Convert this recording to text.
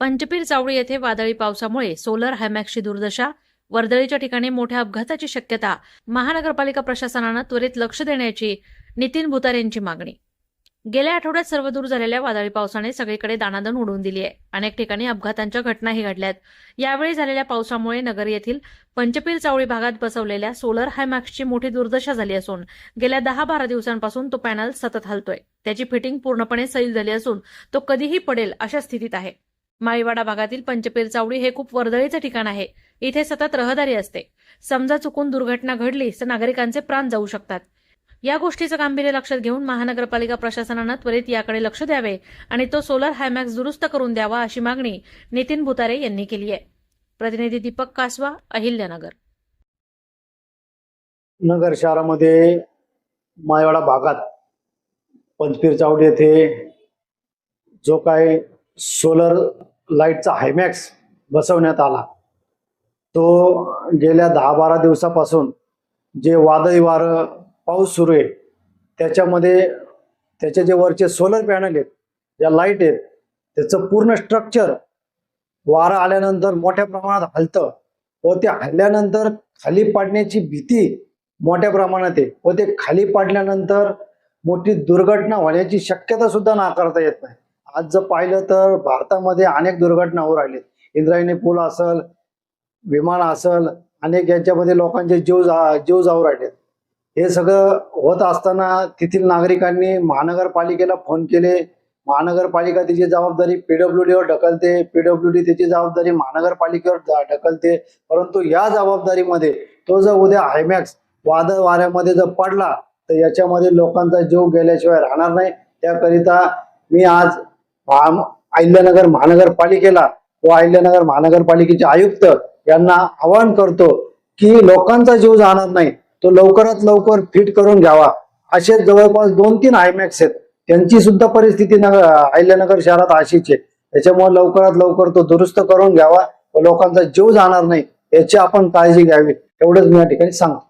पंचपीर चावडी येथे वादळी पावसामुळे सोलर हायमॅक्सची दुर्दशा वर्दळीच्या ठिकाणी मोठ्या अपघाताची शक्यता महानगरपालिका प्रशासनानं त्वरित लक्ष देण्याची नितीन भुतार यांची मागणी. गेल्या आठवड्यात सर्वदूर झालेल्या वादळी पावसाने सगळीकडे दाणादण उडवून दिली आहे. अनेक ठिकाणी अपघातांच्या घटनाही घडल्यात. यावेळी झालेल्या पावसामुळे नगर येथील पंचपीर चावळी भागात बसवलेल्या सोलर हायमॅक्सची मोठी दुर्दशा झाली असून गेल्या दहा बारा दिवसांपासून तो पॅनल सतत हलतोय. त्याची फिटिंग पूर्णपणे सैल झाली असून तो कधीही पडेल अशा स्थितीत आहे. माळीवाडा भागातील पंचपीर चावडी हे खूप वर्दळीचं ठिकाण आहे. इथे सतत रहदारी असते. समजा चुकून दुर्घटना घडली तर नागरिकांचे प्राण जाऊ शकतात. या गोष्टीचं गांभीर्य लक्षात घेऊन महानगरपालिका प्रशासनानं त्वरित याकडे लक्ष द्यावे आणि तो सोलर हायमॅक्स दुरुस्त करून द्यावा अशी मागणी नितीन भुतारे यांनी केली आहे. प्रतिनिधी दीपक कासवा अहिल्यानगर. नगर शहरामध्ये मायवाडा भागात पंचपीर चावडी येथे जो काय सोलर लाईटचा हायमॅक्स बसवण्यात आला. तो गेल्या दहा बारा दिवसापासून जे वादळी वारं पाऊस सुरू आहे त्याच्यामध्ये त्याचे जे वरचे सोलर पॅनल आहेत ज्या लाइट आहेत त्याचं पूर्ण स्ट्रक्चर वारं आल्यानंतर मोठ्या प्रमाणात हलतं व ते हल्ल्यानंतर खाली पाडण्याची भीती मोठ्या प्रमाणात आहे. व ते खाली पाडल्यानंतर मोठी दुर्घटना होण्याची शक्यता सुद्धा नाकारता येत नाही. आज जर पाहिलं तर भारतामध्ये अनेक दुर्घटना होऊ राहिलेत. इंद्रायणी पूल असल विमान असल अनेक यांच्यामध्ये लोकांचे जीव जा जीव जाऊ राहिलेत. हे सगळं होत असताना तेथील नागरिकांनी महानगरपालिकेला फोन केले. महानगरपालिका त्याची जबाबदारी पीडब्ल्यू डीवर ढकलते. पीडब्ल्यू डी त्याची जबाबदारी महानगरपालिकेवर जा- ढकलते. परंतु या जबाबदारीमध्ये तो जर उद्या हायमॅक्स वादळ वाऱ्यामध्ये जर पडला तर याच्यामध्ये लोकांचा जीव गेल्याशिवाय राहणार नाही. त्याकरिता मी आज अहिल्यानगर महानगरपालिकेला व अहिल्यानगर महानगरपालिकेचे आयुक्त यांना आवाहन करतो की लोकांचा जीव जाणार नाही तो लवकरात लवकर फिट करून घ्यावा. असे जवळपास दोन तीन आयमॅक्स आहेत. त्यांची सुद्धा परिस्थिती नगर अहिल्यानगर शहरात अशीच आहे. त्याच्यामुळे लवकरात लवकर तो दुरुस्त करून घ्यावा व लोकांचा जीव जाणार नाही याची आपण काळजी घ्यावी. एवढंच मी या ठिकाणी सांगतो.